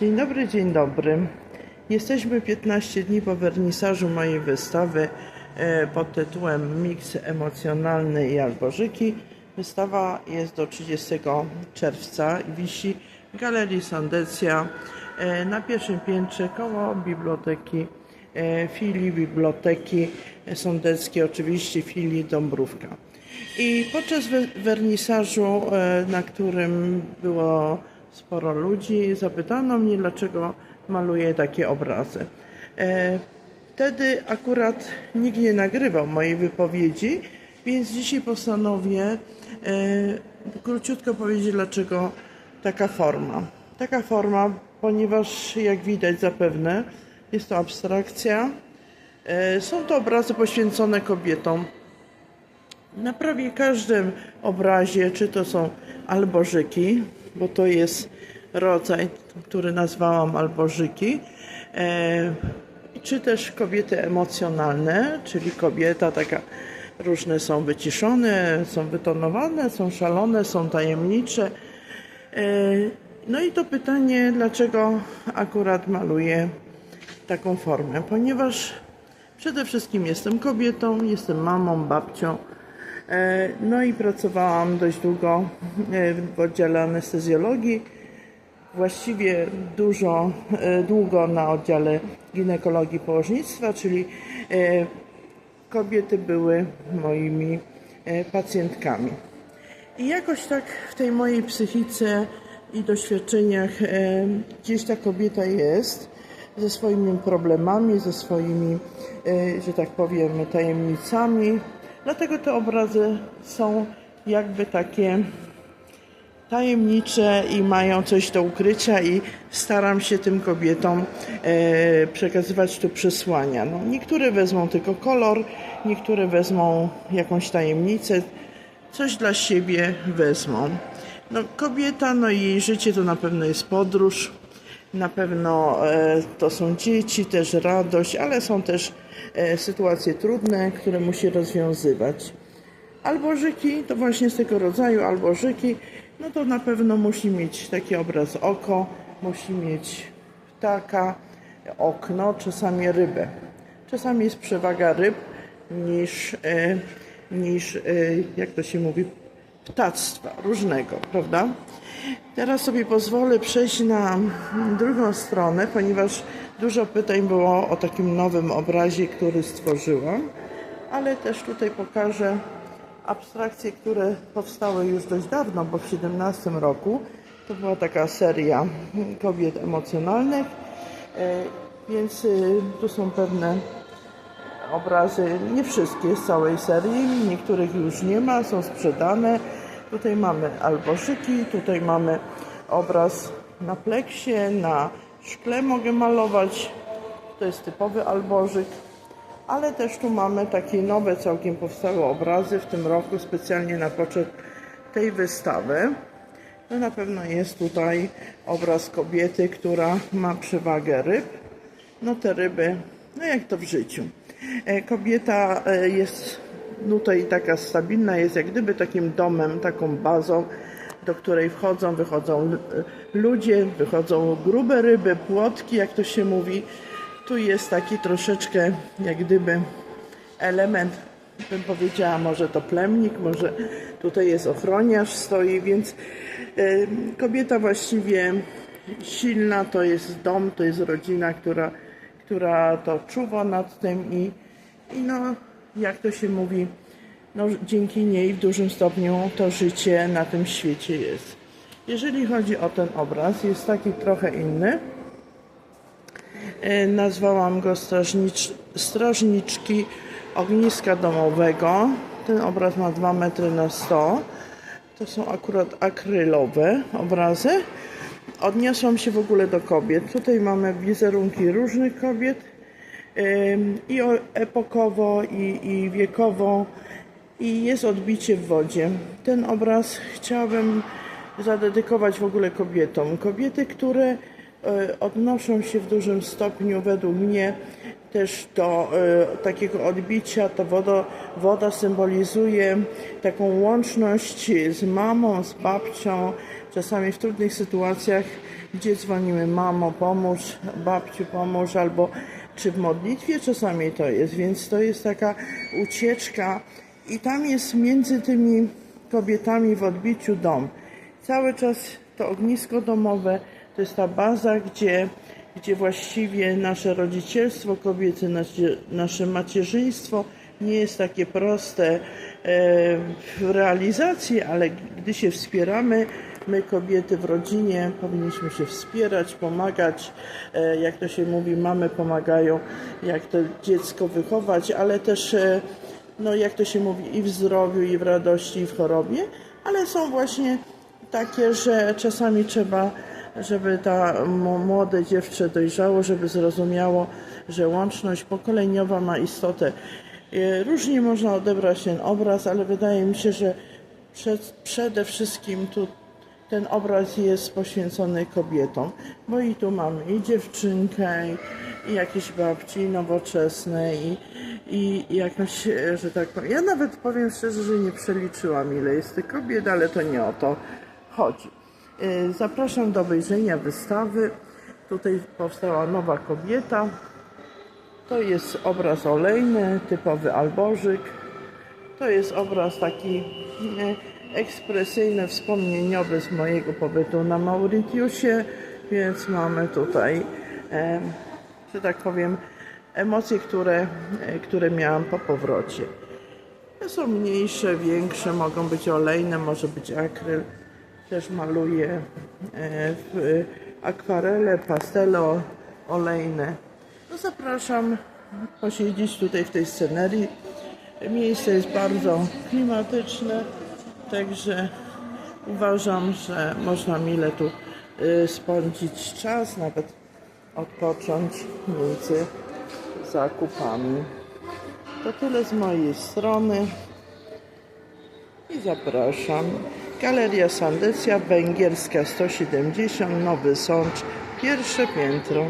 Dzień dobry, dzień dobry. Jesteśmy 15 dni po wernisażu mojej wystawy e, pod tytułem Miks emocjonalny i alborzyki. Wystawa jest do 30 czerwca i wisi w Galerii Sandecja e, na pierwszym piętrze koło biblioteki e, filii Biblioteki Sądeckiej, oczywiście filii Dąbrówka. I podczas we- wernisażu, na którym było sporo ludzi, zapytano mnie, dlaczego maluję takie obrazy. E, Wtedy akurat nikt nie nagrywał mojej wypowiedzi, więc dzisiaj postanowię e, króciutko powiedzieć, dlaczego taka forma. Taka forma, ponieważ jak widać zapewne jest to abstrakcja. E, Są to obrazy poświęcone kobietom. Na prawie każdym obrazie, czy to są alborzyki, bo to jest rodzaj, który nazwałam alborzyki, e, czy też kobiety emocjonalne, czyli kobieta taka, różne są wyciszone, są wytonowane, są szalone, są tajemnicze. E, no i to pytanie, dlaczego akurat maluję taką formę? Ponieważ przede wszystkim jestem kobietą, jestem mamą, babcią. E, No i pracowałam dość długo e, w oddziale anestezjologii. Właściwie dużo, e, długo na oddziale ginekologii położnictwa, czyli kobiety były moimi pacjentkami. I jakoś tak w tej mojej psychice i doświadczeniach gdzieś ta kobieta jest ze swoimi problemami, ze swoimi, że tak powiem, tajemnicami. Dlatego te obrazy są jakby takie tajemnicze i mają coś do ukrycia i staram się tym kobietom e, przekazywać tu przesłania. No, niektóre wezmą tylko kolor, niektóre wezmą jakąś tajemnicę, coś dla siebie wezmą. No, kobieta, no i jej życie to na pewno jest podróż, na pewno e, to są dzieci, też radość, ale są też e, sytuacje trudne, które musi rozwiązywać. Alborzyki to właśnie z tego rodzaju alborzyki, no to na pewno musi mieć taki obraz oko, musi mieć ptaka, okno, czasami rybę. Czasami jest przewaga ryb niż, e, niż jak to się mówi, ptactwa różnego, prawda? Teraz sobie pozwolę przejść na drugą stronę, ponieważ dużo pytań było o takim nowym obrazie, który stworzyłam, ale też tutaj pokażę abstrakcje, które powstały już dość dawno, bo w 17 roku to była taka seria kobiet emocjonalnych, e, więc y, tu są pewne obrazy, nie wszystkie z całej serii, niektórych już nie ma, są sprzedane. Tutaj mamy alborzyki, tutaj mamy obraz na pleksie, na szkle mogę malować, to jest typowy alborzyk, ale też tu mamy takie nowe całkiem powstałe obrazy w tym roku specjalnie na poczet tej wystawy. No na pewno jest tutaj obraz kobiety, która ma przewagę ryb. No te ryby, no jak to w życiu. E, Kobieta e, jest tutaj taka stabilna, jest jak gdyby takim domem, taką bazą, do której wchodzą, wychodzą ludzie, wychodzą grube ryby, płotki, jak to się mówi. Tu jest taki troszeczkę jak gdyby element, bym powiedziała, może to plemnik, może tutaj jest ochroniarz stoi, więc y, kobieta właściwie silna to jest dom, to jest rodzina, która, która to czuwa nad tym i, i no, jak to się mówi, no, dzięki niej w dużym stopniu to życie na tym świecie jest. Jeżeli chodzi o ten obraz, jest taki trochę inny. E, Nazwałam go strażnicz, Strażniczki Ogniska Domowego. Ten obraz ma 2 metry na 100. To są akurat akrylowe obrazy. Odniosłam się w ogóle do kobiet. Tutaj mamy wizerunki różnych kobiet i epokowo, i, i wiekowo, i jest odbicie w wodzie. Ten obraz chciałabym zadedykować w ogóle kobietom. Kobiety, które e, odnoszą się w dużym stopniu według mnie też do e, takiego odbicia. Ta woda, woda symbolizuje taką łączność z mamą, z babcią, czasami w trudnych sytuacjach, gdzie dzwonimy mamo, pomóż, babciu, pomóż, albo czy w modlitwie czasami to jest, więc to jest taka ucieczka i tam jest między tymi kobietami w odbiciu dom. Cały czas to ognisko domowe to jest ta baza, gdzie, gdzie właściwie nasze rodzicielstwo kobiety, nasze, nasze macierzyństwo nie jest takie proste e, w realizacji, ale gdy się wspieramy, my kobiety w rodzinie powinniśmy się wspierać, pomagać, e, jak to się mówi, mamy pomagają, jak to dziecko wychować, ale też, e, no jak to się mówi, i w zdrowiu, i w radości, i w chorobie, ale są właśnie takie, że czasami trzeba, żeby ta młode dziewczę dojrzało, żeby zrozumiało, że łączność pokoleniowa ma istotę. E, Różnie można odebrać ten obraz, ale wydaje mi się, że przed, przede wszystkim tu ten obraz jest poświęcony kobietom, bo i tu mamy i dziewczynkę, i, jakieś babci nowoczesne, i, i, i jakąś, e, że tak powiem. Ja nawet powiem szczerze, że nie przeliczyłam, ile jest tych kobiet, ale to nie o to chodzi. E, Zapraszam do obejrzenia wystawy. Tutaj powstała nowa kobieta. To jest obraz olejny, typowy albożyk. To jest obraz taki e, ekspresyjny, wspomnieniowy z mojego pobytu na Mauritiusie, więc mamy tutaj, e, że tak powiem, emocje, które, e, które miałam po powrocie. Są mniejsze, większe, mogą być olejne, może być akryl. Też maluję w akwarele, pastele o- olejne. No zapraszam posiedzieć tutaj w tej scenerii. Miejsce jest bardzo klimatyczne, także uważam, że można mile tu y, spędzić czas, nawet odpocząć między zakupami. To tyle z mojej strony i zapraszam. Galeria Sandecja Węgierska 170, Nowy Sącz, pierwsze piętro.